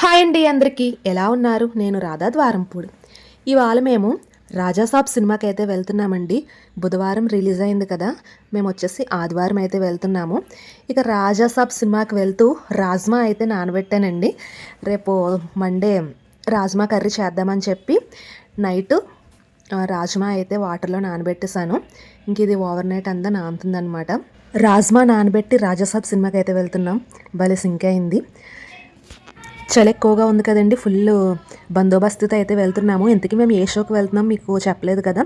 Hi అండి అందరికీ. ఎలా ఉన్నారు? నేను రాధా ద్వారంపూడి. ఇవాళ మేము రాజాసాబ్ సినిమాకి అయితే వెళ్తున్నామండి. బుధవారం రిలీజ్ అయింది కదా. మేము వచ్చేసి ఆదివారం అయితే వెళ్తున్నాము. ఇక రాజాసాబ్ సినిమాకి వెళ్తూ రాజ్మా అయితే నానబెట్టానండి. రేపు మండే రాజ్మా కర్రీ చేద్దామని చెప్పి నైట్ రాజ్మా అయితే వాటర్లో నానబెట్టేశాను. ఇంక ఇది ఓవర్ నైట్ అంతా నానుతుందనమాట రాజ్మా నానబెట్టి రాజాసాబ్ సినిమాకి అయితే వెళ్తున్నాం. భలే సింక్ అయింది. చలి ఎక్కువగా ఉంది కదండి. ఫుల్ బందోబస్తుతో అయితే వెళ్తున్నాము. ఇంతకీ మేము ఏ షోకి వెళ్తున్నాం మీకు చెప్పలేదు కదా.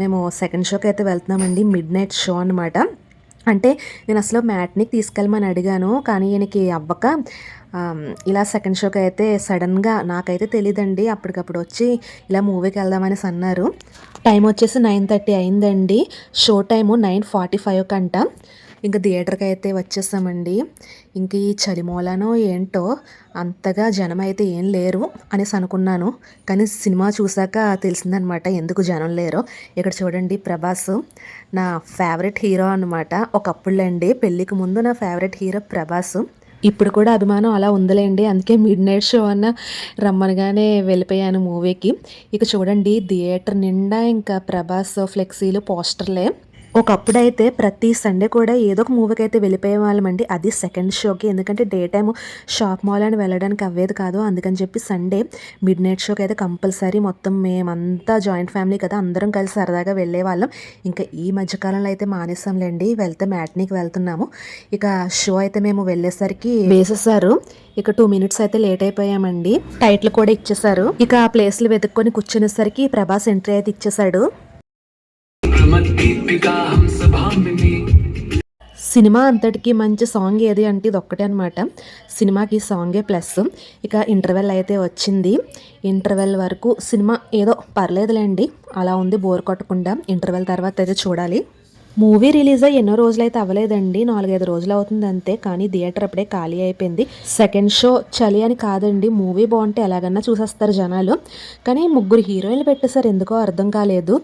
మేము సెకండ్ షోకి అయితే వెళ్తున్నామండి. మిడ్ నైట్ షో అనమాట అంటే నేను అసలు మ్యాట్నికి తీసుకెళ్ళమని అడిగాను. కానీ ఈయనకి అవ్వక ఇలా సెకండ్ షోకి అయితే సడన్గా నాకైతే తెలియదండి అప్పటికప్పుడు వచ్చి ఇలా మూవీకి వెళ్దామనేసి అన్నారు. టైం వచ్చేసి నైన్ థర్టీ అయిందండి. Show time nine forty five కంట. ఇంకా థియేటర్కి అయితే వచ్చేసామండి. ఇంక ఈ చలిమూలనో ఏంటో అంతగా జనం అయితే ఏం లేరు అనేసి అనుకున్నాను. కానీ సినిమా చూసాక తెలిసిందనమాట ఎందుకు జనం లేరో. ఇక్కడ చూడండి ప్రభాస్ నా ఫేవరెట్ హీరో అనమాట. ఒకప్పుడులేండి పెళ్ళికి ముందు నా ఫేవరెట్ హీరో ప్రభాస్. ఇప్పుడు కూడా అభిమానం అలా ఉందిలేండి అందుకే మిడ్ నైట్ షో అన్న రమ్మనగానే వెళ్ళిపోయాను మూవీకి. ఇక చూడండి థియేటర్ నిండా ఇంకా ప్రభాస్ ఫ్లెక్సీలు పోస్టర్లే. ఒకప్పుడైతే ప్రతి సండే కూడా ఏదో ఒక మూవీకి అయితే వెళ్ళిపోయే వాళ్ళమండి అది సెకండ్ షోకి ఎందుకంటే డే టైం షాప్ మాల్ అని వెళ్ళడానికి అవ్వేది కాదు. అందుకని చెప్పి సండే మిడ్ నైట్ షోకి అయితే కంపల్సరీ మొత్తం మేమంతా జాయింట్ ఫ్యామిలీ కదా అందరం కలిసి సరదాగా వెళ్ళే వాళ్ళం ఇంకా ఈ మధ్యకాలంలో అయితే మానేసాంలేండి. వెళ్తే మ్యాట్నీకి వెళ్తున్నాము. ఇక షో అయితే మేము వెళ్ళేసరికి వేసేసారు. ఇక టూ మినిట్స్ అయితే లేట్ అయిపోయామండి. టైట్లు కూడా ఇచ్చేసారు. ఇక ఆ ప్లేస్లు వెతుక్కొని కూర్చునేసరికి ప్రభాస్ ఎంట్రీ అయితే ఇచ్చేసాడు. సినిమా అంతటికి మంచి సాంగ్ ఏది అంటే ఇది ఒక్కటే అనమాట సినిమాకి సాంగే ప్లస్. ఇక ఇంటర్వెల్ అయితే వచ్చింది. ఇంటర్వెల్ వరకు సినిమా ఏదో పర్లేదులేండి. అలా ఉంది బోర్ కొట్టకుండా. ఇంటర్వెల్ తర్వాత అయితే చూడాలి. మూవీ రిలీజ్ అయ్యి ఎన్నో రోజులు అయితే అవ్వలేదండి. నాలుగైదు రోజులు అవుతుంది అంతే. కానీ థియేటర్ అప్పుడే ఖాళీ అయిపోయింది. సెకండ్ షో చలి అని కాదండి. మూవీ బాగుంటే ఎలాగన్నా చూసేస్తారు జనాలు. కానీ ముగ్గురు హీరోయిన్లు పెట్టేశారు. ఎందుకో అర్థం కాలేదు.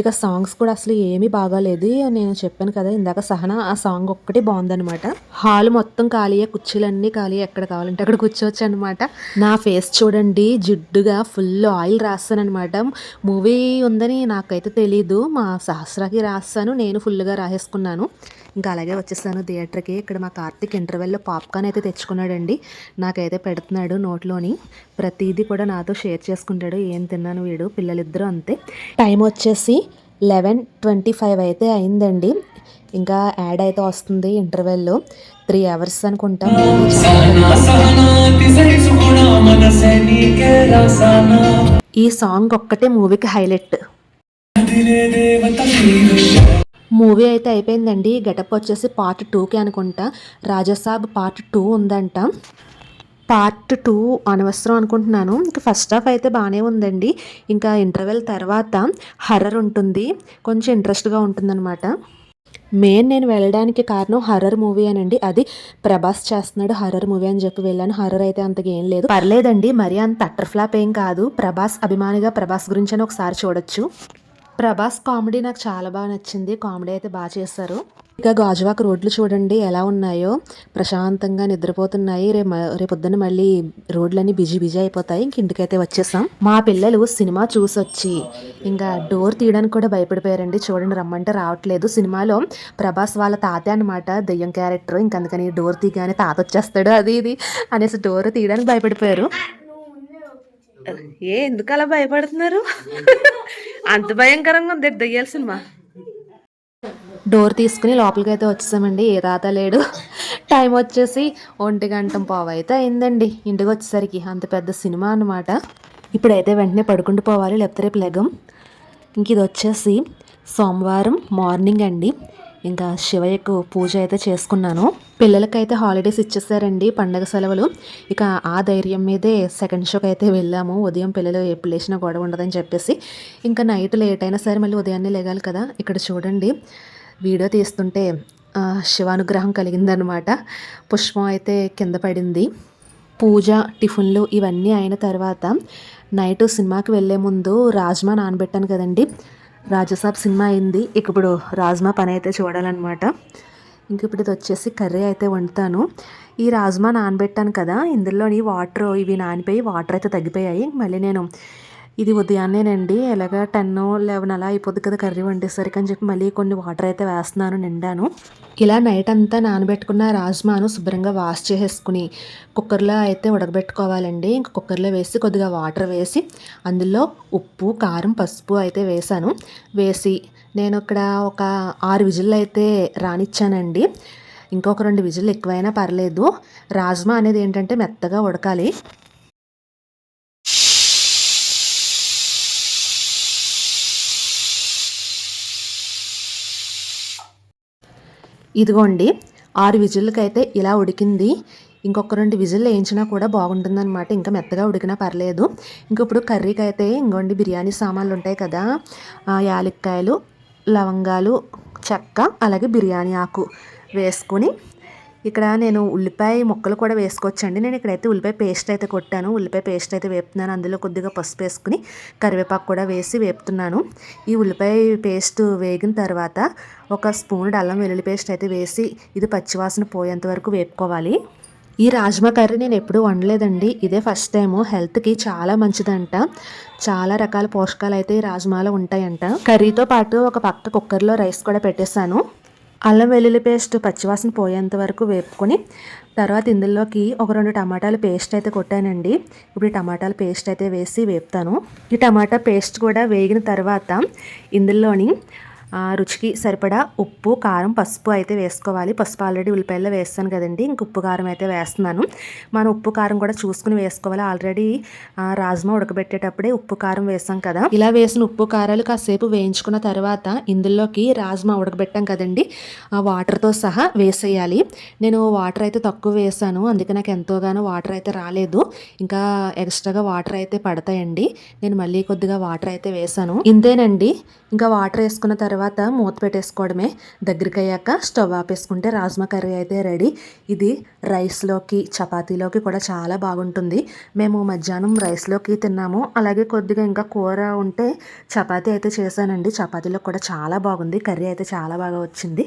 ఇక సాంగ్స్ కూడా అసలు ఏమీ బాగాలేదు. నేను చెప్పాను కదా ఇందాక సహనా ఆ సాంగ్ ఒక్కటి బాగుందనమాట హాల్ మొత్తం ఖాళీయే కుర్చీలన్నీ ఖాళీ ఎక్కడ కావాలంటే అక్కడ కూర్చోవచ్చు అనమాట నా ఫేస్ చూడండి జిడ్డుగా ఫుల్ ఆయిల్ రాస్తానమాట మూవీ ఉందని నాకైతే తెలీదు. మా సహస్రాకి రాస్తాను. నేను ఫుల్ ఫుల్గా రాసేసుకున్నాను. ఇంకా అలాగే వచ్చేసాను థియేటర్కి. ఇక్కడ మా కార్తీక్ ఇంటర్వెల్లో పాప్కార్న్ అయితే తెచ్చుకున్నాడండి. నాకైతే పెడుతున్నాడు నోట్లోని. ప్రతిదీ కూడా నాతో షేర్ చేసుకుంటాడు. ఏం తిన్నాను వీడు? పిల్లలిద్దరూ అంతే. టైం వచ్చేసి లెవెన్ ట్వంటీ ఫైవ్ అయితే అయిందండి. ఇంకా యాడ్ అయితే వస్తుంది ఇంటర్వెల్లో. త్రీ అవర్స్ అనుకుంటాం. ఈ సాంగ్ ఒక్కటే మూవీకి హైలైట్. మూవీ అయితే అయిపోయిందండి. గెటప్ వచ్చేసి పార్ట్ టూకి అనుకుంటా. రాజాసాబ్ పార్ట్ టూ ఉందంట. పార్ట్ టూ అనవసరం అనుకుంటున్నాను. ఇంకా ఫస్ట్ హాఫ్ అయితే బాగానే ఉందండి. ఇంకా ఇంటర్వెల్ తర్వాత హర్రర్ ఉంటుంది. కొంచెం ఇంట్రెస్ట్గా ఉంటుందన్నమాట. మెయిన్ నేను వెళ్ళడానికి కారణం హర్రర్ మూవీ అనండి. అది ప్రభాస్ చేస్తున్నాడు హర్రర్ మూవీ అని చెప్పి వెళ్ళాను. హర్రర్ అయితే అంతగా ఏం లేదు. పర్లేదండి. మరి అంత అట్టర్ ఫ్లాప్ ఏం కాదు. ప్రభాస్ అభిమానిగా ప్రభాస్ గురించి అని ఒకసారి చూడొచ్చు. ప్రభాస్ కామెడీ నాకు చాలా బాగా నచ్చింది. కామెడీ అయితే బాగా చేశారు. ఇక గాజువాక రోడ్లు చూడండి ఎలా ఉన్నాయో. ప్రశాంతంగా నిద్రపోతున్నాయి. రేపు రేపొద్దున మళ్ళీ రోడ్లన్నీ బిజీ బిజీ అయిపోతాయి. ఇంక ఇంటికైతే వచ్చేసాం. మా పిల్లలు సినిమా చూసొచ్చి ఇంకా డోర్ తీయడానికి కూడా భయపడిపోయారండి. చూడండి రమ్మంటే రావట్లేదు. సినిమాలో ప్రభాస్ వాళ్ళ తాత అనమాట దెయ్యం క్యారెక్టర్. ఇంక అందుకని డోర్ తీయగానే తాత వచ్చేస్తాడు అది ఇది అనేసి డోర్ తీయడానికి భయపడిపోయారు. ఏ ఎందుకు అలా భయపడుతున్నారు? అంత భయంకరంగా ఉంది దయ్యాల సినిమా. డోర్ తీసుకుని లోపలికి అయితే వచ్చేసామండి ఏ తాత లేడు. టైం వచ్చేసి ఒంటి గంట పావు అయితే అయిందండి. ఇంటికి వచ్చేసరికి అంత పెద్ద సినిమా అన్నమాట. ఇప్పుడైతే వెంటనే పడుకుంటూ పోవాలి లేకపోతే రేపు లెగం. ఇంక ఇది వచ్చేసి సోమవారం మార్నింగ్ అండి. ఇంకా శివయ్యకు పూజ అయితే చేసుకున్నాను. పిల్లలకైతే హాలిడేస్ ఇచ్చేసారండి పండగ సెలవులు. ఇక ఆ ధైర్యం మీదే సెకండ్ షోకి అయితే వెళ్ళాము. ఉదయం పిల్లలు ఎప్పుడు లేచినా గొడవ ఉండదని చెప్పేసి. ఇంకా నైట్ లేట్ అయినా సరే మళ్ళీ ఉదయాన్నే లేగాలి కదా. ఇక్కడ చూడండి. వీడియో తీస్తుంటే శివానుగ్రహం కలిగిందనమాట పుష్పం అయితే కింద పడింది. పూజ టిఫిన్లు ఇవన్నీ అయిన తర్వాత నైట్ సినిమాకి వెళ్ళే ముందు రాజ్మా నానబెట్టాను కదండి. రాజసాబ్ సినిమా అయింది. ఇక ఇప్పుడు రాజ్మా పని అయితే చూడాలన్నమాట. ఇంక ఇప్పుడు ఇది వచ్చేసి కర్రీ అయితే వండుతాను. ఈ రాజ్మా నానబెట్టాను కదా ఇందులోని వాటర్ ఇవి నానిపోయి వాటర్ అయితే తగ్గిపోయాయి. మళ్ళీ నేను ఇది ఉదయాన్నేనండి. ఎలాగ టెన్ లెవెన్ అలా అయిపోద్ది కదా కర్రీ వండేసరికి అని చెప్పి మళ్ళీ కొన్ని వాటర్ అయితే వేస్తున్నాను నిండాను. ఇలా నైట్ అంతా నానబెట్టుకున్న రాజ్మాను శుభ్రంగా వాష్ చేసేసుకుని కుక్కర్లో అయితే ఉడకబెట్టుకోవాలండి. ఇంక కుక్కర్లో వేసి కొద్దిగా వాటర్ వేసి అందులో ఉప్పు కారం పసుపు అయితే వేసాను వేసి నేను ఇక్కడ ఒక ఆరు విజిల్లు అయితే రానిచ్చానండి. ఇంకొక రెండు విజిల్ ఎక్కువైనా పర్లేదు. రాజ్మా అనేది ఏంటంటే మెత్తగా ఉడకాలి. ఇదిగోండి ఆరు విజిల్కి అయితే ఇలా ఉడికింది. ఇంకొక రెండు విజిల్ వేయించినా కూడా బాగుంటుందన్నమాట. ఇంకా మెత్తగా ఉడికినా పర్లేదు. ఇంక ఇప్పుడు కర్రీకి అయితే ఇంకోండి బిర్యానీ సామాన్లు ఉంటాయి కదా యాలక్కాయలు లవంగాలు చెక్క అలాగే బిర్యానీ ఆకు వేసుకొని ఇక్కడ నేను ఉల్లిపాయ ముక్కలు కూడా వేసుకోవచ్చండి. నేను ఇక్కడైతే ఉల్లిపాయ పేస్ట్ అయితే కొట్టాను. ఉల్లిపాయ పేస్ట్ అయితే వేపుతున్నాను. అందులో కొద్దిగా పసుపు వేసుకుని కరివేపాకు కూడా వేసి వేపుతున్నాను. ఈ ఉల్లిపాయ పేస్ట్ వేగిన తర్వాత ఒక స్పూన్ అల్లం వెల్లుల్లి పేస్ట్ అయితే వేసి ఇది పచ్చివాసన పోయేంత వరకు వేపుకోవాలి. ఈ రాజ్మా కర్రీ నేను ఎప్పుడూ వండలేదండి. ఇదే ఫస్ట్ టైము. హెల్త్కి చాలా మంచిదంట. చాలా రకాల పోషకాలు అయితే ఈ రాజ్మాలో ఉంటాయంట. కర్రీతో పాటు ఒక పక్క కుక్కర్లో రైస్ కూడా పెట్టేశాను. అల్లం వెల్లుల్లి పేస్ట్ పచ్చివాసన పోయేంత వరకు వేపుకొని తర్వాత ఇందులోకి ఒక రెండు టమాటాలు పేస్ట్ అయితే కొట్టానండి. ఇప్పుడు ఈ టమాటాల పేస్ట్ అయితే వేసి వేపుతాను. ఈ టమాటా పేస్ట్ కూడా వేగిన తర్వాత ఇందులోని రుచికి సరిపడా ఉప్పు కారం పసుపు అయితే వేసుకోవాలి. పసుపు ఆల్రెడీ ఉల్లిపాయల్లో వేస్తాను కదండి. ఇంక ఉప్పు కారం అయితే వేస్తున్నాను. మనం ఉప్పు కారం కూడా చూసుకుని వేసుకోవాలి. ఆల్రెడీ రాజ్మా ఉడకబెట్టేటప్పుడే ఉప్పు కారం వేసాం కదా. ఇలా వేసిన ఉప్పు కారాలు కాసేపు వేయించుకున్న తర్వాత ఇందులోకి రాజ్మా ఉడకబెట్టాం కదండి. ఆ వాటర్తో సహా వేసేయాలి. నేను వాటర్ అయితే తక్కువ వేసాను. అందుకే నాకు ఎంతోగానో వాటర్ అయితే రాలేదు. ఇంకా ఎక్స్ట్రాగా వాటర్ అయితే పడతాయండి. నేను మళ్ళీ కొద్దిగా వాటర్ అయితే వేసాను. ఇంతేనండి. ఇంకా వాటర్ వేసుకున్న తర్వాత తర్వాత మూత పెట్టేసుకోవడమే. దగ్గరికి అయ్యాక స్టవ్ ఆపేసుకుంటే రాజ్మా కర్రీ అయితే రెడీ. ఇది రైస్లోకి చపాతీలోకి కూడా చాలా బాగుంటుంది. మేము మధ్యాహ్నం రైస్లోకి తిన్నాము. అలాగే కొద్దిగా ఇంకా కూర ఉంటే చపాతీ అయితే చేశానండి. చపాతీలో కూడా చాలా బాగుంది. కర్రీ అయితే చాలా బాగా వచ్చింది.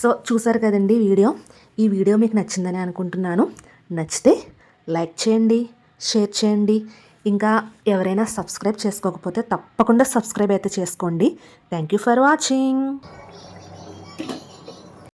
సో చూసారు కదండి వీడియో? ఈ వీడియో మీకు నచ్చిందని అనుకుంటున్నాను. నచ్చితే లైక్ చేయండి షేర్ చేయండి. ఇంకా ఎవరైనా సబ్స్క్రైబ్ చేసుకోకపోతే తప్పకుండా సబ్స్క్రైబ్ అయితే చేసుకోండి. Thank you for watching